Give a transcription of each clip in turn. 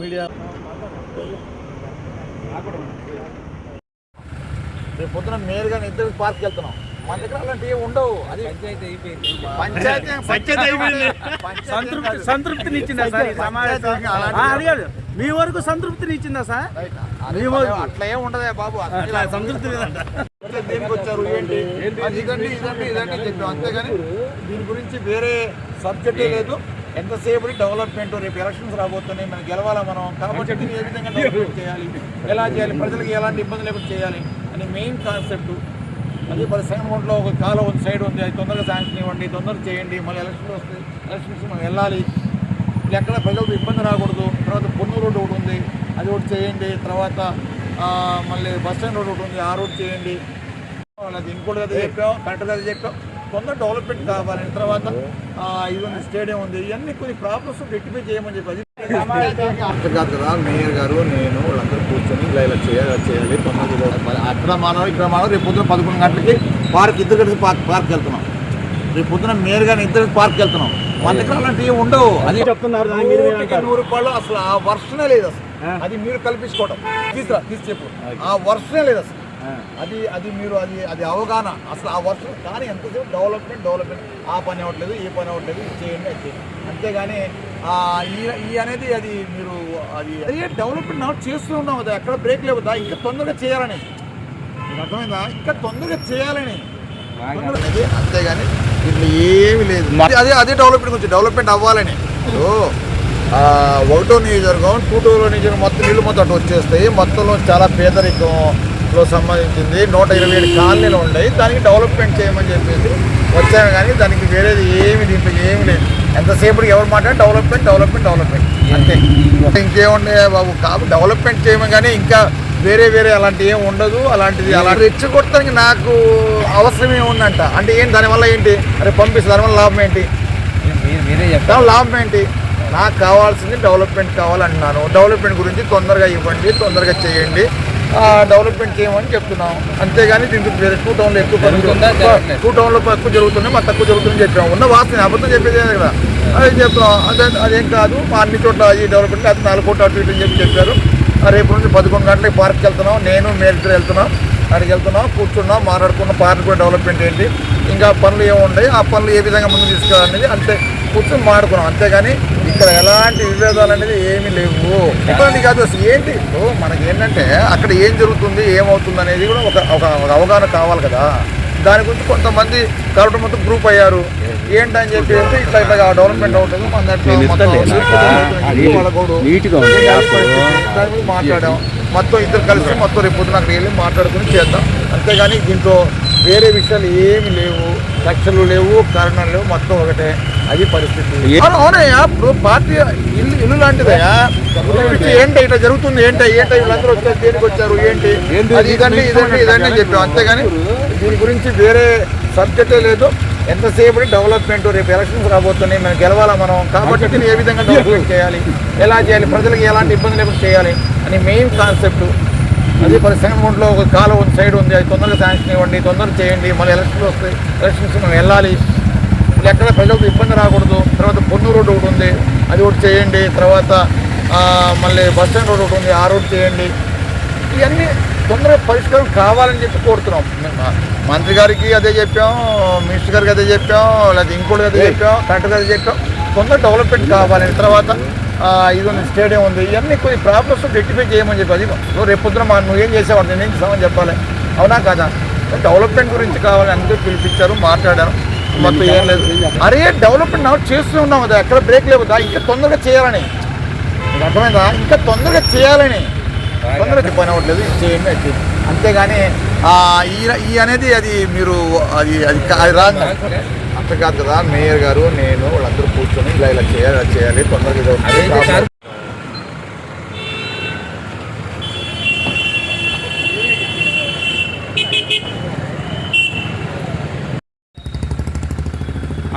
Media? రేపు పొద్దున మేయర్గా ఇద్దరు పార్క్ వెళ్తున్నాం. మన దగ్గర అలాంటివి ఉండవు. అది పంచాయతీ పంచాయతీ అయిపోయింది. పంచాయతీ సంతృప్తి కాదు. సంతృప్తినిచ్చిందా సార్? సమావేశం? మీ వరకు సార్? మీ మరి వరకు. అట్లా ఏం ఉండదే బాబు. అట్లా సంతృప్తి దేనికి వచ్చారు? ఏంటి? అది ఇదండి ఇదండి ఇదండి చెప్పాం. అంతేగాని దీని గురించి వేరే సబ్జెక్టే లేదు. ఎంతసేపు డెవలప్మెంట్ రేపు ఎలక్షన్స్ రాబోతున్నాయి మనం గెలవాలా మనం? కాబట్టి ఏ విధంగా డెవలప్మెంట్ చేయాలి? ఎలా చేయాలి? ప్రజలకు ఎలాంటి ఇబ్బంది లేకుండా చేయాలి? అని మెయిన్ కాన్సెప్ట్ అదే మరి సెకండ్ ఒక కాలం ఉంది సైడ్ ఉంది అది తొందరగా శాంక్షన్ ఇవ్వండి తొందరగా చేయండి మళ్ళీ ఎలక్షన్లు వస్తే ఎలక్షన్స్ మనం వెళ్ళాలి. ఎక్కడ ప్రజలకు ఇబ్బంది రాకూడదు. తర్వాత పొన్ను రోడ్డు ఒకటి ఉంది అది ఒకటి చేయండి. తర్వాత మళ్ళీ బస్ స్టాండ్ రోడ్ ఒకటి ఉంది ఆ రోడ్ చేయండి. అది ఇంకోటి అది చెప్పాం కరెక్ట్గా అది చెప్పాం. తొందర డెవలప్మెంట్ కావాలి. తర్వాత ఆ, ఇది ఉంది స్టేడియం ఉంది ఇవన్నీ కొన్ని ప్రాబ్లమ్స్ రెక్టిఫై చేయమని చెప్పి కాదు కదా మేయర్ గారు నేను వాళ్ళందరూ కూర్చొని ఇలా ఇలా చేయాలి చేయాలి తొందరగా అక్కడ మనం ఇక్కడ మనం రేపు పొద్దున పదకొండు గంటలకి పార్క్ ఇద్దరు కలిసి పార్క్ పార్క్ వెళ్తున్నాం. రేపు పొద్దున మేయర్ గారిని ఇద్దరు పార్క్ వెళ్తున్నాం. మన దగ్గర అలాంటివి ఉండవు. అది చెప్తున్నారు? నూరు రూపాయలు అసలు ఆ వర్షనే లేదు అసలు. అది మీరు కల్పించుకోవడం తీసురా తీసి చెప్పు. ఆ వర్షనే లేదు అసలు. అది అది మీరు అది అది అవగాహన. అసలు ఆ వర్షం కానీ ఎంతసేపు డెవలప్మెంట్ డెవలప్మెంట్. ఆ పని అవ్వట్లేదు ఈ పని అవ్వట్లేదు ఇది చేయండి అది చేయండి. అంతేగాని ఈ ఈ అనేది అది మీరు అది అదే డెవలప్మెంట్ నా చేస్తూ ఉన్నాం కదా ఎక్కడ బ్రేక్ లేవు కదా ఇంకా తొందరగా చేయాలని. మీకు అర్థమైందా? ఇంకా తొందరగా చేయాలని. అంతేగాని దీంట్లో ఏమీ లేదు. అదే అదే డెవలప్మెంట్ గురించి డెవలప్మెంట్ అవ్వాలని. ఇప్పుడు ఒకటో నియోజకవర్గం టూ టూలో నియోజకవర్గం మొత్తం నీళ్ళు మొత్తం అటు వచ్చేస్తాయి. మొత్తంలో చాలా పేదరికంలో సంబంధించింది. నూట ఇరవై ఏడు కాలనీలు ఉన్నాయి. దానికి డెవలప్మెంట్ చేయమని చెప్పేసి వచ్చాము కానీ దానికి వేరేది ఏమి దీంట్లో ఏమి లేదు. ఎంతసేపు ఎవరు మాట్లాడి డెవలప్మెంట్ డెవలప్మెంట్ డెవలప్మెంట్ అంతే. ఇంకేముండే బాబు? కాబట్టి డెవలప్మెంట్ చేయమని కానీ ఇంకా వేరే వేరే అలాంటి ఏం ఉండదు. అలాంటిది అలాంటి రెచ్చగొట్టడానికి నాకు అవసరం ఏముందంట. అంటే ఏంటి? దానివల్ల ఏంటి? అరే పంపిస్తే దానివల్ల లాభం ఏంటి? దాని లాభం ఏంటి? నాకు కావాల్సింది డెవలప్మెంట్ కావాలంటున్నాను. డెవలప్మెంట్ గురించి తొందరగా ఇవ్వండి తొందరగా చేయండి. డెవలప్మెంట్ చేయమని చెప్తున్నాం. అంతేగాని దీనికి వేరే టూ టౌన్లో ఎక్కువ. టూ టౌన్లో ఎక్కువ జరుగుతుంది మా తక్కువ జరుగుతుందని చెప్పాము. ఉన్న వాస్తవం అబద్ధం చెప్పేదే కదా. అదే చెప్తున్నాం. అదే అదేం కాదు మా అన్ని చోట్ల ఈ డెవలప్మెంట్ అది నాలుగు కోట్ల అటు ఇటు అని చెప్పి చెప్పారు. ఆ, రేపు నుంచి పదకొండు గంటలకు పార్క్కి వెళ్తున్నాం. నేను మేరిద్దరు వెళ్తున్నాం. అక్కడికి వెళ్తున్నాం కూర్చున్నాం మాట్లాడుకున్నాం. పార్క్ కూడా డెవలప్మెంట్ ఏంటి? ఇంకా పనులు ఏముంటాయి ఆ పనులు ఏ విధంగా ముందు తీసుకెళ్ళాలనేది అంతే. కూర్చొని మాట్లాడుకున్నాం. అంతేగాని ఇక్కడ ఎలాంటి విభేదాలు అనేది ఏమీ లేవు. ఇబ్బంది కాదు అసలు. ఏంటి? ఇప్పుడు మనకి ఏంటంటే అక్కడ ఏం జరుగుతుంది ఏమవుతుంది అనేది కూడా ఒక ఒక అవగాహన కావాలి కదా. దాని గురించి కొంతమంది కాబట్టి మొత్తం గ్రూప్ అయ్యారు. ఏంటని చెప్పేసి ఇట్లా ఇట్లా డెవలప్మెంట్ అవుతుంది. మన దాంట్లో మాట్లాడాం. మొత్తం ఇద్దరు కలిసి మొత్తం రేపు పొద్దున అక్కడికి వెళ్ళి మాట్లాడుకుని చేద్దాం. అంతేగాని దీంట్లో వేరే విషయాలు ఏమి లేవు. కక్షలు లేవు కారణాలు లేవు. మొత్తం ఒకటే. అది పరిస్థితి. అవునయ్యా ఇప్పుడు పార్టీ ఇల్లు ఇల్లు లాంటిదయ్యా ఏంటి? ఇట్లా జరుగుతుంది? ఏంటి? ఏంటి? వీళ్ళందరూ వచ్చారు దేనికి వచ్చారు? ఏంటి? అది ఇదండి ఇదండి ఇదండి అని చెప్పాం. అంతేగాని దీని గురించి వేరే సబ్జెక్టే లేదు. ఎంతసేపు డెవలప్మెంట్ రేపు ఎలక్షన్స్ రాబోతున్నాయి. మనం గెలవాలా మనం? కాబట్టి దీన్ని ఏ విధంగా డెవలప్మెంట్ చేయాలి? ఎలా చేయాలి? ప్రజలకు ఎలాంటి ఇబ్బంది లేకుండా చేయాలి? అని మెయిన్ కాన్సెప్ట్. అదే మరి సెకండ్లో ఒక కాలం ఉంది సైడ్ ఉంది. అది తొందరగా శాంక్షన్ ఇవ్వండి తొందరగా చేయండి. మళ్ళీ ఎలక్షన్లు వస్తాయి ఎలక్షన్స్ మనం వెళ్ళాలి. ఇప్పుడు ఎక్కడ ప్రజలకు ఇబ్బంది రాకూడదు. తర్వాత పొన్ను రోడ్డు ఒకటి ఉంది. అది ఒకటి చేయండి. తర్వాత మళ్ళీ బస్ స్టాండ్ రోడ్ ఒకటి ఉంది. ఆ రోడ్ చేయండి. ఇవన్నీ తొందరగా పరిష్కారం కావాలని చెప్పి కోరుతున్నాం. మంత్రి గారికి అదే చెప్పాం. మినిస్టర్ గారికి అదే చెప్పాం. లేదా ఇంకోటి అదే చెప్పాం. కలెక్టర్ అదే చెప్పాం. తొందర డెవలప్మెంట్ కావాలని తర్వాత ఇది ఉంది స్టేడియం ఉంది. ఇవన్నీ కొన్ని ప్రాబ్లమ్స్ రెక్టిఫై చేయమని చెప్పి అది నువ్వు రేపు పొద్దున మా నువ్వేం చేసావు? నేను చేసామని చెప్పాలి. అవునా కాదా? డెవలప్మెంట్ గురించి కావాలి అందుకే పిలిపించారు మాట్లాడారు. మొత్తం ఏం లేదు. అరే డెవలప్మెంట్ ನಾವು చేస్తూ ఉన్నాం కదా ఎక్కడ బ్రేక్ లేవు ఇంకా తొందరగా చేయాలని. అర్థమైందా? ఇంకా తొందరగా చేయాలని. తొందరగా పని అవ్వట్లేదు ఇది చేయండి అది అంతేగాని ఈ ఈ అనేది అది మీరు అది అది రాదు అది అంత కాదు కదా మేయర్ గారు నేను వాళ్ళందరూ కూర్చొని ఇలా ఇలా చేయాలి ఇలా చేయాలి తొందరగా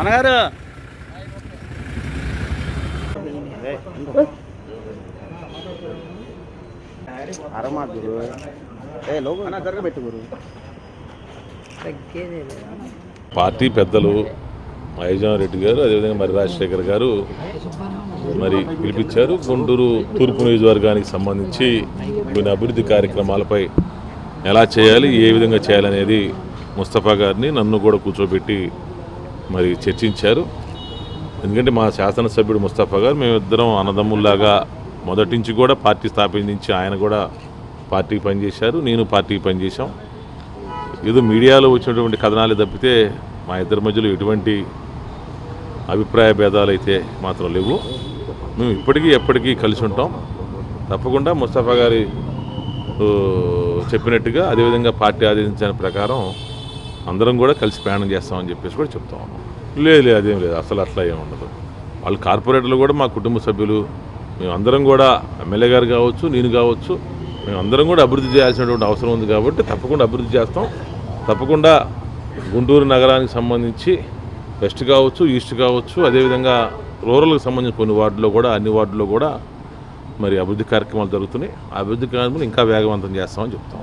అన్నగారు. అరమాదురు ఏ అన్న జరగబెట్టు గురు. పార్టీ పెద్దలు మహేజాన్ రెడ్డి గారు అదేవిధంగా మరి రాజశేఖర్ గారు మరి పిలిపించారు. గుంటూరు తూర్పు నియోజకవర్గానికి సంబంధించి కొన్ని అభివృద్ధి కార్యక్రమాలపై ఎలా చేయాలి ఏ విధంగా చేయాలనేది ముస్తఫా గారిని నన్ను కూడా కూర్చోబెట్టి మరి చర్చించారు. ఎందుకంటే మా శాసనసభ్యుడు ముస్తఫా గారు మేమిద్దరం అన్నదమ్ముల్లాగా మొదటి నుంచి కూడా పార్టీ స్థాపించి ఆయన కూడా పార్టీకి పనిచేశారు నేను పార్టీకి పనిచేశాం. ఏదో మీడియాలో వచ్చినటువంటి కథనాలు తప్పితే మా ఇద్దరి మధ్యలో ఎటువంటి అభిప్రాయ భేదాలు అయితే మాత్రం లేవు. మేము ఇప్పటికీ ఎప్పటికీ కలిసి ఉంటాం. తప్పకుండా ముస్తఫా గారి చెప్పినట్టుగా అదేవిధంగా పార్టీ ఆదేశించిన ప్రకారం అందరం కూడా కలిసి ప్రయాణం చేస్తామని చెప్పేసి కూడా చెప్తా ఉన్నాం. లేదు లేదు అదేం లేదు. అసలు అట్లా ఏమి ఉండదు. వాళ్ళు కార్పొరేటర్లు కూడా మా కుటుంబ సభ్యులు. మేము అందరం కూడా ఎమ్మెల్యే గారు కావచ్చు నేను కావచ్చు మేము అందరం కూడా అభివృద్ధి చేయాల్సినటువంటి అవసరం ఉంది కాబట్టి తప్పకుండా అభివృద్ధి చేస్తాం. తప్పకుండా గుంటూరు నగరానికి సంబంధించి వెస్ట్ కావచ్చు ఈస్ట్ కావచ్చు అదేవిధంగా రూరల్కి సంబంధించిన కొన్ని వార్డులో కూడా అన్ని వార్డుల్లో కూడా మరి అభివృద్ధి కార్యక్రమాలు జరుగుతున్నాయి. అభివృద్ధి కార్యక్రమాలు ఇంకా వేగవంతం చేస్తామని చెప్తాం